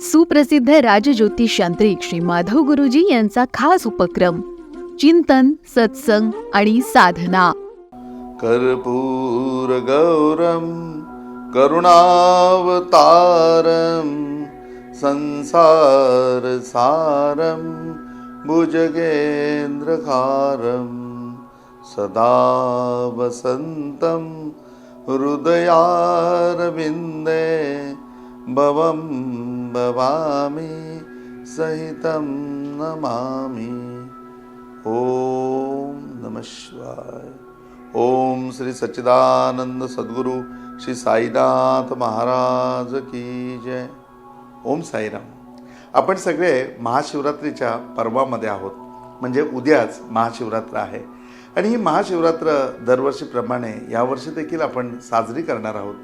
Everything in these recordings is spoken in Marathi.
सुप्रसिद्ध राजज्योतिष यांत्रिक श्री माधव गुरुजी यांचा खास उपक्रम चिंतन सत्संग आणि साधना. कर्पूर गौरवं करुणावतारं संसारसारं भुजगेंद्रकारम सदा वसंतम हृदयारविंदे भवं भवामि सहितं नमामि। ॐ नमः शिवाय। ओम श्री सच्चिदानंद सद्गुरु श्री साईनाथ महाराज की जय। ओम साईराम। आपण सगळे महाशिवरात्रीच्या पर्वामध्ये आहोत. म्हणजे उद्याच महाशिवरात्र आहे. आणि ही महाशिवरात्र दरवर्षीप्रमाणे यावर्षी देखील आपण साजरी करणार आहोत.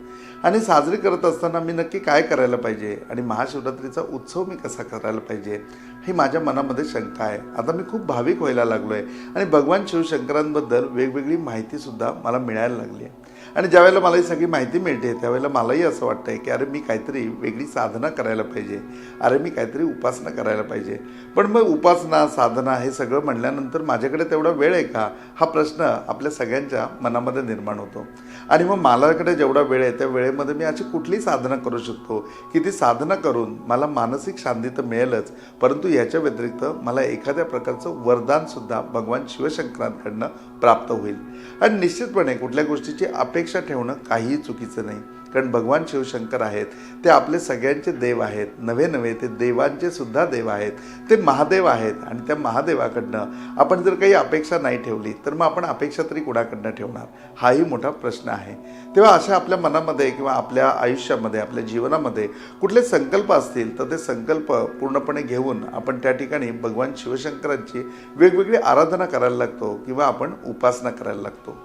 आणि साजरी करत असताना मी नक्की काय करायला पाहिजे? आणि महाशिवरात्रीचा उत्सव मी कसा करायला पाहिजे? ही माझ्या मनामध्ये शंका आहे. आता मी खूप भाविक व्हायला लागलो आहे आणि भगवान शिवशंकरांबद्दल वेगवेगळी माहितीसुद्धा मला मिळायला लागली आहे आणि ज्यावेळेला मला ही सगळी माहिती मिळते त्यावेळेला मलाही असं वाटतं आहे की अरे मी काहीतरी वेगळी साधना करायला पाहिजे. अरे मी काहीतरी उपासना करायला पाहिजे. पण मग उपासना साधना हे सगळं म्हणल्यानंतर माझ्याकडे तेवढा वेळ आहे का? हा प्रश्न आपल्या सगळ्यांच्या मनामध्ये निर्माण होतो. आणि मग मलाकडे जेवढा वेळ आहे त्या वेळेमध्ये मी अशी कुठली साधना करू शकतो? की ती साधना करून मला मानसिक शांती तर मिळेलच परंतु याच्या व्यतिरिक्त मला एखाद्या प्रकारचं वरदानसुद्धा भगवान शिवशंकरांकडनं प्राप्त होईल. आणि निश्चितपणे कुठल्या गोष्टीची अपेक्षा ठेवणं काहीही चुकीचं नाही. कारण भगवान शिवशंकर आहेत ते आपले सगळ्यांचे देव आहेत नवे नवे ते देवांचे सुद्धा देव आहेत ते महादेव आहेत आणि त्या महादेवाकडनं आपण जर काही अपेक्षा नाही ठेवली तर मग आपण अपेक्षा तरी कुणाकडनं ठेवणार? हाही मोठा प्रश्न आहे. तेव्हा अशा आपल्या मनामध्ये किंवा आपल्या आयुष्यामध्ये आपल्या जीवनामध्ये कुठले संकल्प असतील तर ते संकल्प पूर्णपणे घेऊन आपण त्या ठिकाणी भगवान शिवशंकरांची वेगवेगळी आराधना करायला लागतो किंवा आपण उपासना करायला लागतो.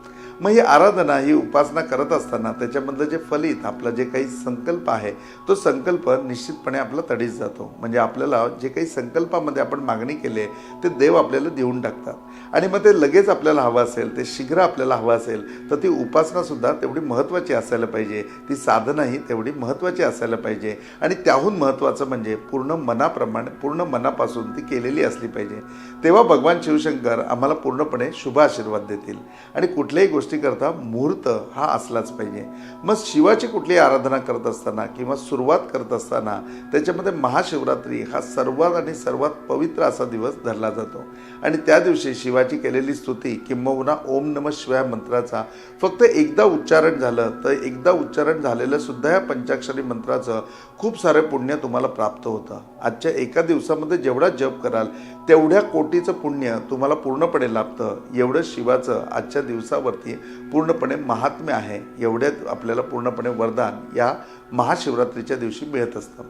मग ही आराधना ही उपासना करत असताना त्याच्यामधलं जे फलित आपला जे काही संकल्प आहे तो संकल्प निश्चितपणे आपला तडीस जातो. म्हणजे आपल्याला जे काही संकल्पामध्ये आपण मागणी केली आहे ते देव आपल्याला देऊन टाकतात. आणि मग ते लगेच आपल्याला हवं असेल ते शीघ्र आपल्याला हवं असेल तर ती उपासनासुद्धा तेवढी महत्त्वाची असायला पाहिजे. ती साधनाही तेवढी महत्त्वाची असायला पाहिजे. आणि त्याहून महत्त्वाचं म्हणजे पूर्ण मनाप्रमाणे पूर्ण मनापासून ती केलेली असली पाहिजे. तेव्हा भगवान शिवशंकर आम्हाला पूर्णपणे शुभ आशीर्वाद देतील. आणि कुठल्याही गोष्टी गोष्टीकरता मुहूर्त हा असलाच पाहिजे. मग शिवाची कुठली आराधना करत असताना किंवा सुरुवात करत असताना त्याच्यामध्ये महाशिवरात्री हा सर्वात आणि सर्वात पवित्र असा दिवस धरला जातो. आणि त्या दिवशी शिवाची केलेली स्तुती किंबहुना ओम नम शिवाय मंत्राचा फक्त एकदा उच्चारण झालं तर एकदा उच्चारण झालेलं सुद्धा या पंचाक्षरी मंत्राचं खूप सारं पुण्य तुम्हाला प्राप्त होतं. आजच्या एका दिवसामध्ये जेवढा जप कराल तेवढ्या कोटीचं पुण्य तुम्हाला पूर्णपणे लाभतं. एवढं शिवाचं आजच्या दिवसावरती पूर्णपणे महात्म्य आहे. एवढ्यात आपल्याला पूर्णपणे वरदान या महाशिवरात्रीच्या दिवशी मिळत असतं.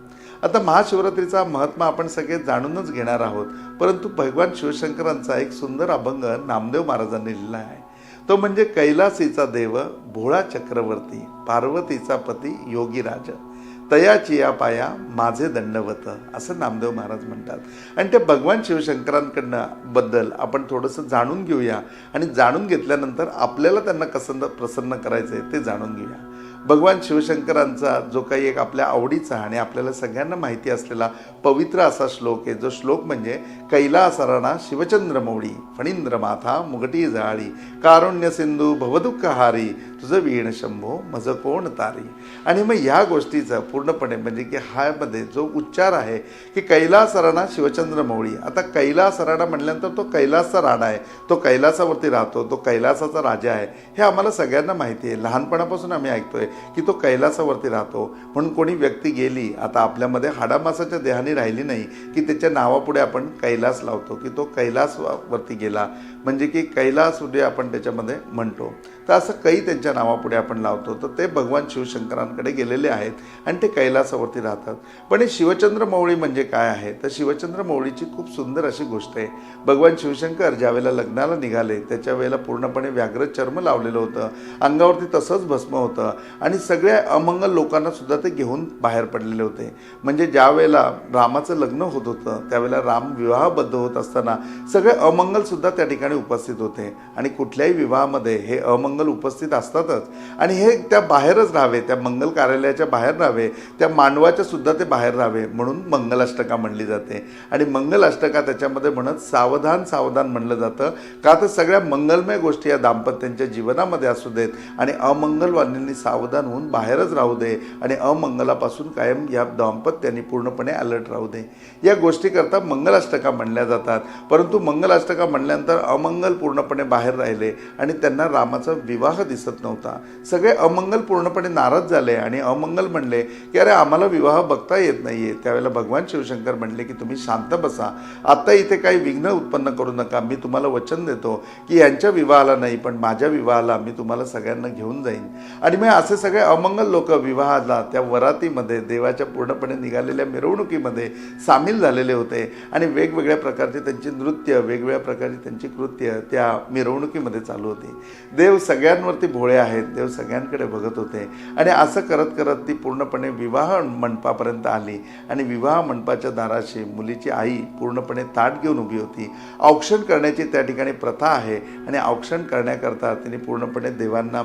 आता महाशिवरात्रीचा महात्मा आपण सगळे जाणूनच घेणार आहोत. परंतु भगवान शिवशंकरांचा एक सुंदर अभंग नामदेव महाराजांनी लिहिला आहे. तो म्हणजे कैलासीचा देव भोळा चक्रवर्ती पार्वतीचा पती योगीराज. तयाची या पाया माझे दंडवत असं नामदेव महाराज म्हणतात. आणि ते भगवान शिवशंकरांकडनं बद्दल आपण थोडंसं जाणून घेऊया. आणि जाणून घेतल्यानंतर आपल्याला त्यांना कसं प्रसन्न करायचं आहे ते जाणून घेऊया. भगवान शिवशंकरांचा जो काही एक आपल्या आवडीचा आणि आपल्याला सगळ्यांना माहिती असलेला पवित्र असा श्लोक आहे जो श्लोक म्हणजे कैलासरणा शिवचंद्र मौळी फणींद्र माथा मुगटी जाळी कारुण्य सिंधू भवदुःखहारी तुझं वीण शंभो माझं कोण तारी? आणि मग ह्या गोष्टीचं पूर्णपणे म्हणजे की ह्यामध्ये जो उच्चार आहे की कैलासरणा शिवचंद्र मौळी. आता कैलास राणा म्हटल्यानंतर तो कैलासचा राणा आहे. तो कैलासावरती राहतो तो कैलासाचा राजा आहे. हे आम्हाला सगळ्यांना माहिती आहे. लहानपणापासून आम्ही ऐकतोय की तो कैलासावरती राहतो. म्हणून कोणी व्यक्ती गेली आता आपल्यामध्ये हाडामासाच्या देहाने राहिली नाही की त्याच्या नावापुढे आपण कैलास लावतो की तो कैलासवरती गेला. म्हणजे की कैलास उद्या आपण त्याच्यामध्ये म्हणतो. तर असं काही त्यांच्या नावापुढे आपण लावतो. तर ते भगवान शिवशंकरांकडे गेलेले आहेत आणि ते कैलासावरती राहतात. पण हे शिवचंद्र मौळी म्हणजे काय आहे? तर शिवचंद्र मौळीची खूप सुंदर अशी गोष्ट आहे. भगवान शिवशंकर ज्यावेळेला लग्नाला निघाले त्याच्या वेळेला पूर्णपणे व्याघ्र चर्म लावलेलं होतं. अंगावरती तसंच भस्म होतं. आणि सगळ्या अमंगल लोकांना सुद्धा ते घेऊन बाहेर पडलेले होते. म्हणजे ज्या वेळेला रामाचं लग्न होत होतं त्यावेळेला राम विवाहबद्ध होत असताना सगळे अमंगल सुद्धा त्या ठिकाणी उपस्थित होते. आणि कुठल्याही विवाहामध्ये हे अमंगल मंगल उपस्थित असतातच. आणि हे त्या बाहेरच राहावे त्या मंगल कार्यालयाच्या बाहेर राहावे त्या मानवाच्या सुद्धा ते बाहेर राहावे म्हणून मंगलाष्टका म्हणली जाते. आणि मंगलाष्टका त्याच्यामध्ये म्हणत सावधान सावधान म्हणलं जातं. का तर सगळ्या मंगलमय गोष्टी या दाम्पत्यांच्या जीवनामध्ये असू देत आणि अमंगलवाणींनी सावधान होऊन बाहेरच राहू दे आणि अमंगलापासून कायम या दाम्पत्यांनी पूर्णपणे अलर्ट राहू दे. या गोष्टीकरता मंगलाष्टका म्हणल्या जातात. परंतु मंगलाष्टका म्हणल्यानंतर अमंगल पूर्णपणे बाहेर राहिले आणि त्यांना रामाचा विवाह दिसत नव्हता. सगळे अमंगल पूर्णपणे नाराज झाले आणि अमंगल म्हणले की अरे आम्हाला विवाह बघता येत नाही आहे त्यावेळेला भगवान शिवशंकर म्हणले की तुम्ही शांत बसा. आत्ता इथे काही विघ्न उत्पन्न करू नका. मी तुम्हाला वचन देतो की यांच्या विवाहाला नाही पण माझ्या विवाहाला मी तुम्हाला सगळ्यांना घेऊन जाईन. आणि मग असे सगळे अमंगल लोक विवाहाला त्या वरातीमध्ये देवाच्या पूर्णपणे निघालेल्या मिरवणुकीमध्ये सामील झालेले होते. आणि वेगवेगळ्या प्रकारचे त्यांची नृत्य वेगवेगळ्या प्रकारची त्यांची कृत्य त्या मिरवणुकीमध्ये चालू होती. देव सगळ्यांवरती भोळे आहेत देव सगळ्यांकडे बघत होते. आणि असं करत करत ती पूर्णपणे विवाह मंडपापर्यंत आली. आणि विवाह मंडपाच्या दाराशी मुलीची आई पूर्णपणे ताट घेऊन उभी होती. औक्षण करण्याची त्या ठिकाणी प्रथा आहे. आणि औक्षण करण्याकरता तिने पूर्णपणे देवांना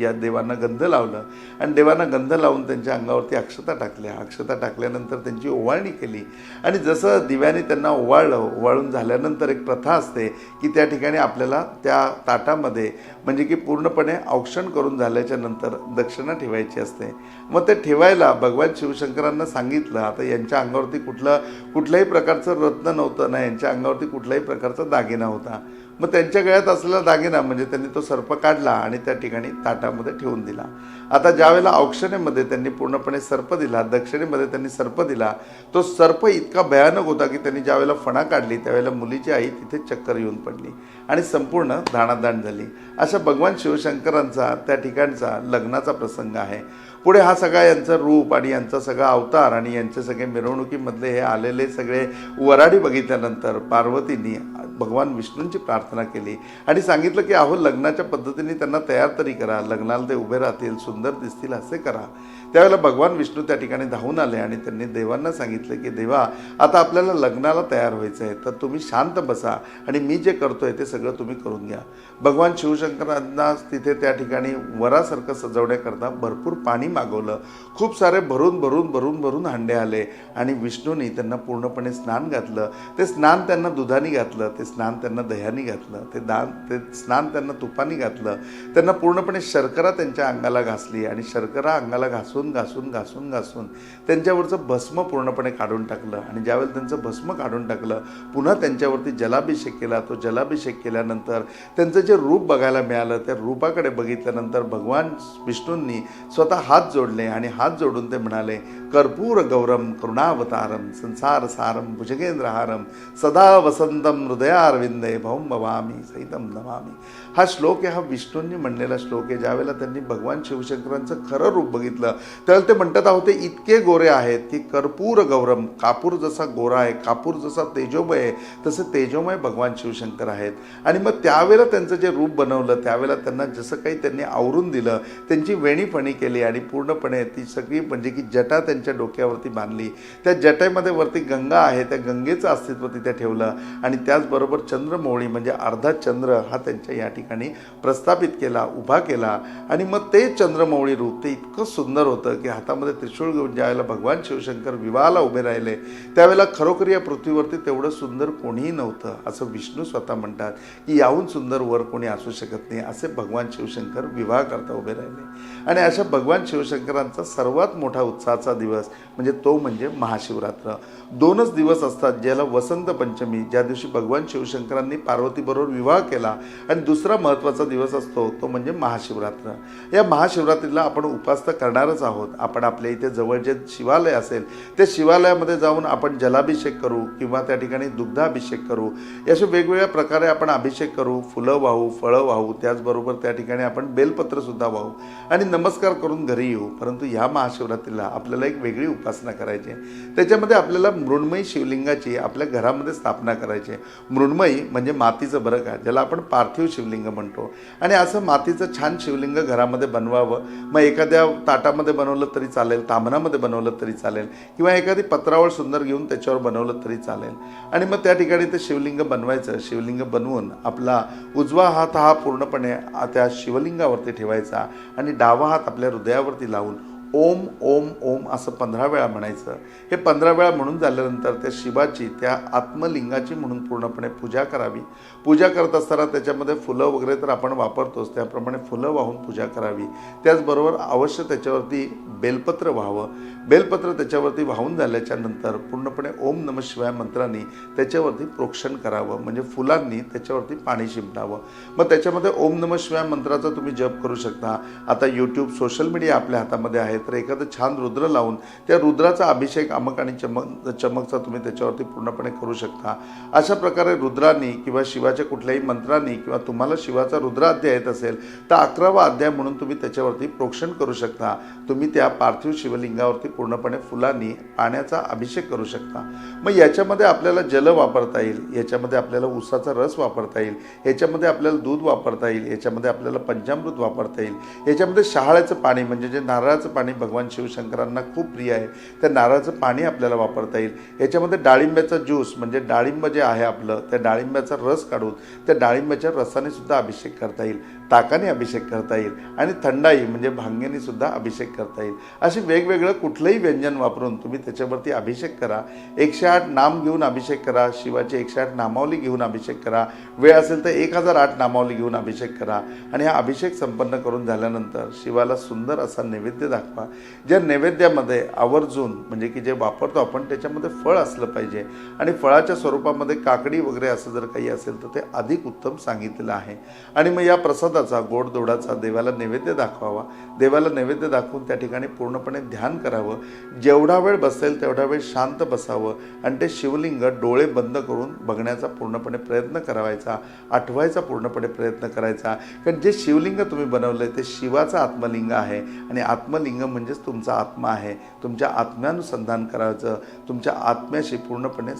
या देवांना गंध लावलं. आणि देवांना गंध लावून त्यांच्या अंगावरती अक्षता टाकल्या. अक्षता टाकल्यानंतर त्यांची ओवाळणी केली. आणि जसं दिव्याने त्यांना ओवाळलं ओवाळून झाल्यानंतर एक प्रथा असते की त्या ठिकाणी आपल्याला त्या ताटामध्ये म्हणजे की पूर्णपणे औक्षण करून झाल्याच्यानंतर दक्षिणा ठेवायची असते. मग ते ठेवायला भगवान शिवशंकरांना सांगितलं आता यांच्या अंगावरती कुठलं कुठल्याही प्रकारचं रत्न नव्हतं ना यांच्या अंगावरती कुठल्याही प्रकारचा दागिना होता. मग त्यांच्या गळ्यात असलेला दागिना म्हणजे त्यांनी तो सर्प काढला आणि त्या ठिकाणी ताटामध्ये ठेवून दिला. आता ज्यावेळेला औक्षणेमध्ये त्यांनी पूर्णपणे सर्प दिला दक्षिणेमध्ये त्यांनी सर्प दिला तो सर्प इतका भयानक होता की त्यांनी ज्यावेळेला फणा काढली त्यावेळेला मुलीची आई तिथे चक्कर येऊन पडली आणि संपूर्ण दाणादाण झाली. अशा भगवान शिवशंकरांचा त्या ठिकाणचा लग्नाचा प्रसंग आहे. पुढे हा सगळा यांचं रूप आणि यांचा सगळा अवतार आणि यांचे सगळे मिरवणुकीमधले हे आलेले सगळे वराडी बघितल्यानंतर पार्वतींनी भगवान विष्णूंची प्रार्थना केली. आणि सांगितलं की अहो लग्नाच्या पद्धतीने त्यांना तयार तरी करा. लग्नाला ते उभे राहतील सुंदर दिसतील असे करा. त्यावेळेला भगवान विष्णू त्या ठिकाणी धावून आले आणि त्यांनी देवांना सांगितलं की देवा आता आपल्याला लग्नाला तयार व्हायचं आहे तर तुम्ही शांत बसा आणि मी जे करतो आहे ते सगळं तुम्ही करून घ्या. भगवान शिवशंकरांना तिथे त्या ठिकाणी वरासारखं सजवण्याकरता भरपूर पाणी मागवलं. खूप सारे भरून भरून भरून भरून हंडे आले आणि विष्णूने त्यांना पूर्णपणे स्नान घातलं. ते स्नान त्यांना दुधाने घातलं ते स्नान त्यांना दह्याने घातलं ते दान ते स्नान त्यांना तुपाने घातलं. त्यांना पूर्णपणे शर्करा त्यांच्या अंगाला घासली आणि शर्करा अंगाला घासून घासून घासून घासून त्यांच्यावरचं भस्म पूर्णपणे काढून टाकलं. आणि ज्यावेळेला त्यांचं भस्म काढून टाकलं पुन्हा त्यांच्यावरती जलाभिषेक केला. तो जलाभिषेक केल्यानंतर त्यांचं जे रूप बघायला मिळालं त्या रूपाकडे बघितल्यानंतर भगवान विष्णूंनी स्वतः हात हात जोडले आणि हात जोडून ते म्हणाले कर्पूर गौरम करुणावतारम संसार सारम भुजगेंद्रहारम सदा वसंतम हृदयारविंदे भौम भवामी सहितम नमामी. हा श्लोक आहे हा विष्णूंनी म्हणलेला श्लोक आहे. ज्यावेळेला त्यांनी भगवान शिवशंकरांचं खरं रूप बघितलं त्यावेळेला ते म्हणतात आहोत ते इतके गोरे आहेत की कर्पूर गौरम कापूर जसा गोरा आहे कापूर जसा तेजोमय आहे तसं तेजोमय भगवान शिवशंकर आहेत. आणि मग त्यावेळेला त्यांचं जे रूप बनवलं त्यावेळेला त्यांना जसं काही त्यांनी आवरून दिलं त्यांची वेणीफणी केली आणि पूर्णपणे ती सगळी म्हणजे की जटा त्यांच्या डोक्यावरती बांधली. त्या जटेमध्ये वरती गंगा आहे त्या गंगेचं अस्तित्व तिथे ठेवलं आणि त्याचबरोबर चंद्रमौळी म्हणजे अर्धा चंद्र हा त्यांच्या या ठिकाणी प्रस्थापित केला उभा केला आणि मग ते चंद्रमौळी रूप ते इतकं सुंदर होतं की हातामध्ये त्रिशूळ घेऊन ज्यावेळेला भगवान शिवशंकर विवाहाला उभे राहिले त्यावेळेला खरोखर या पृथ्वीवरती तेवढं सुंदर कोणीही नव्हतं असं विष्णू स्वतः म्हणतात की याहून सुंदर वर कोणी असू शकत नाही असे भगवान शिवशंकर विवाह करता उभे राहिले. आणि अशा भगवान शिव शिवशंकरांचा सर्वात मोठा उत्साहाचा दिवस म्हणजे तो म्हणजे महाशिवरात्र. दोनच दिवस असतात ज्याला वसंत पंचमी ज्या दिवशी भगवान शिवशंकरांनी पार्वतीबरोबर विवाह केला आणि दुसरा महत्त्वाचा दिवस असतो तो म्हणजे महाशिवरात्र. या महाशिवरात्रीला आपण उपास तर करणारच आहोत. आपण आपल्या इथे जवळ जे शिवालय असेल त्या शिवालयामध्ये जाऊन आपण जलाभिषेक करू किंवा त्या ठिकाणी दुग्धाभिषेक करू. अशा वेगवेगळ्या प्रकारे आपण अभिषेक करू फुलं वाहू फळं वाहू त्याचबरोबर त्या ठिकाणी आपण बेलपत्रसुद्धा वाहू. आणि नमस्कार करून घरी येऊ परंतु ह्या महाशिवरात्रीला आपल्याला एक वेगळी उपासना करायची आहे. त्याच्यामध्ये आपल्याला मृण्मयी शिवलिंगाची आपल्या घरामध्ये स्थापना करायची आहे. मृण्मयी म्हणजे मातीचं बरं का ज्याला आपण पार्थिव शिवलिंग म्हणतो. आणि असं मातीचं छान शिवलिंग घरामध्ये बनवावं मग एखाद्या ताटामध्ये बनवलं तरी चालेल तांबणामध्ये बनवलं तरी चालेल किंवा एखादी पत्रावळ सुंदर घेऊन त्याच्यावर बनवलं तरी चालेल. आणि मग त्या ठिकाणी ते शिवलिंग बनवायचं शिवलिंग बनवून आपला उजवा हात हा पूर्णपणे त्या शिवलिंगावरती ठेवायचा आणि डावा हात आपल्या हृदयावरती लावून ओम ओम ओम असं पंधरा वेळा म्हणायचं. हे पंधरा वेळा म्हणून झाल्यानंतर त्या शिवाची त्या आत्मलिंगाची म्हणून पूर्णपणे पूजा करावी. पूजा करत असताना त्याच्यामध्ये फुलं वगैरे तर आपण वापरतोच. त्याप्रमाणे फुलं वाहून पूजा करावी. त्याचबरोबर अवश्य त्याच्यावरती बेलपत्र व्हावं. बेलपत्र त्याच्यावरती वाहून झाल्याच्यानंतर पूर्णपणे ओम नम शिवाय मंत्रांनी त्याच्यावरती प्रोक्षण करावं. म्हणजे फुलांनी त्याच्यावरती पाणी शिंपडावं. मग त्याच्यामध्ये ओम नम शिवाय मंत्राचा तुम्ही जप करू शकता. आता यूट्यूब सोशल मीडिया आपल्या हातामध्ये आहे तर एखादं छान रुद्र लावून त्या रुद्राचा अभिषेक अमक आणि चमक चमकचा तुम्ही त्याच्यावरती पूर्णपणे करू शकता. अशा प्रकारे रुद्रांनी किंवा शिवाच्या कुठल्याही मंत्रांनी किंवा तुम्हाला शिवाचा रुद्र अध्याय येत असेल तर अकरावा अध्याय म्हणून तुम्ही त्याच्यावरती प्रोक्षण करू शकता. तुम्ही त्या पार्थिव शिवलिंगावरती पूर्णपणे फुलांनी पाण्याचा अभिषेक करू शकता. मग याच्यामध्ये आपल्याला जल वापरता येईल याच्यामध्ये आपल्याला उसाचा रस वापरता येईल याच्यामध्ये आपल्याला दूध वापरता येईल याच्यामध्ये आपल्याला पंचामृत वापरता येईल याच्यामध्ये शहाळ्याचं पाणी म्हणजे जे नारळाचं पाणी भगवान शिवशंकरांना खूप प्रिय आहे. त्या नारळाचं पाणी आपल्याला वापरता येईल. याच्यामध्ये डाळिंब्याचा ज्यूस म्हणजे डाळिंब जे आहे आपलं त्या डाळिंब्याचा रस काढून त्या डाळिंब्याच्या रसाने सुद्धा अभिषेक करता येईल. ताकाने अभिषेक करता येईल आणि थंडाई म्हणजे भांग्याने सुद्धा अभिषेक करता येईल. असे वेगवेगळं कुठलंही व्यंजन वापरून तुम्ही त्याच्यावरती अभिषेक करा. एकशे आठ नाम घेऊन अभिषेक करा. शिवाची एकशे आठ नामावली घेऊन अभिषेक करा. वेळ असेल तर एक हजार आठ नामावली घेऊन अभिषेक करा. आणि हा अभिषेक संपन्न करून झाल्यानंतर शिवाला सुंदर असा नैवेद्य दाखवा. ज्या नैवेद्यामध्ये आवर्जून म्हणजे की जे वापरतो आपण त्याच्यामध्ये फळ असलं पाहिजे. आणि फळाच्या स्वरूपामध्ये काकडी वगैरे असं जर काही असेल तर ते अधिक उत्तम सांगितलेलं आहे. आणि मग या प्रसादाचा गोडधोडाचा देवाला नैवेद्य दाखवावा. देवाला नैवेद्य दाखवून त्या ठिकाणी पूर्णपणे ध्यान करावं. जेवढा वेळ बसेल तेवढा वेळ शांत बसावं आणि ते शिवलिंग डोळे बंद करून बघण्याचा पूर्णपणे प्रयत्न करावायचा आठवायचा पूर्णपणे प्रयत्न करायचा. कारण जे शिवलिंग तुम्ही बनवलं आहे ते शिवाचं आत्मलिंग आहे आणि आत्मलिंग म्हणजेच तुमचा आत्मा आहे. तुमच्या आत्म्यानुसंधान करायचं तुमच्या आत्म्याशी पूर्णपणे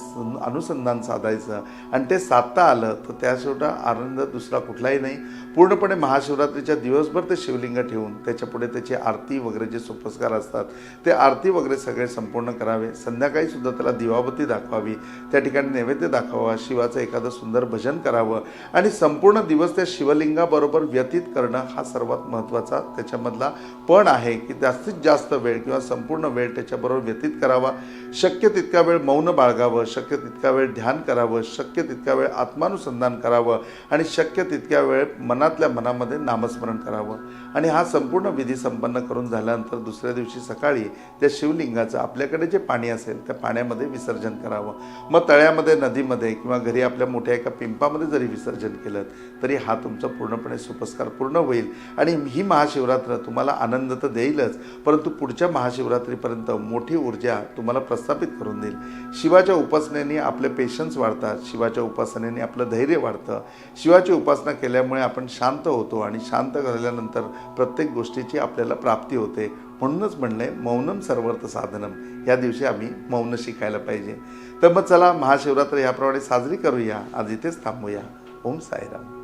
अनुसंधान साधायचं. आणि ते साधता आलं तर त्याशिवाय आनंद दुसरा कुठलाही नाही. पूर्णपणे महाशिवरात्रीच्या दिवसभर ते शिवलिंग ठेवून त्याच्यापुढे त्याची आरती वगैरे जे सोपस्कार असतात ते आरती वगैरे सगळे संपूर्ण करावे. संध्याकाळी सुद्धा त्याला दिवाबत्ती दाखवावी. त्या ठिकाणी नैवेद्य दाखवावा. शिवाचं एखादं सुंदर भजन करावं. आणि संपूर्ण दिवस त्या शिवलिंगाबरोबर व्यतीत करणं हा सर्वात महत्त्वाचा त्याच्यामधला पण आहे की जास्तीत जास्त वेळ किंवा संपूर्ण वेळ त्याच्याबरोबर व्यतीत करावा. शक्य तितका वेळ मौन बाळगावं. शक्य तितका वेळ ध्यान करावं. शक्य तितका वेळ आत्मानुसंधान करावं. आणि शक्य तितक्या वेळ मनातल्या मनामध्ये नामस्मरण करावं. आणि हा संपूर्ण विधी संपन्न करून झाल्यानंतर दुसऱ्या दिवशी सकाळी त्या शिवलिंगाचं आपल्याकडे जे पाणी असेल त्या पाण्यामध्ये विसर्जन करावं. मग तळ्यामध्ये नदीमध्ये किंवा घरी आपल्या मोठ्या एका पिंपामध्ये जरी विसर्जन केलं तरी हा तुमचा पूर्णपणे सुपस्कार पूर्ण होईल. आणि ही महाशिवरात्र तुम्हाला आनंद तर देईलच परंतु पुढच्या महाशिवरात्रीपर्यंत मोठी ऊर्जा तुम्हाला प्रस्थापित करून देईल. शिवाच्या उपासनेने आपले पेशन्स वाढतात शिवाच्या उपासनेने आपलं धैर्य वाढतं. शिवाची उपासना केल्यामुळे आपण शांत शांत होतो आणि शांत झाल्यानंतर प्रत्येक गोष्टीची आपल्याला प्राप्ती होते. म्हणूनच म्हणले मौनम सर्वर्थ साधनम. या दिवशी आम्ही मौन शिकायला पाहिजे. तर मग चला महाशिवरात्र याप्रमाणे साजरी करूया. आज इथेच थांबूया. ओम साईराम.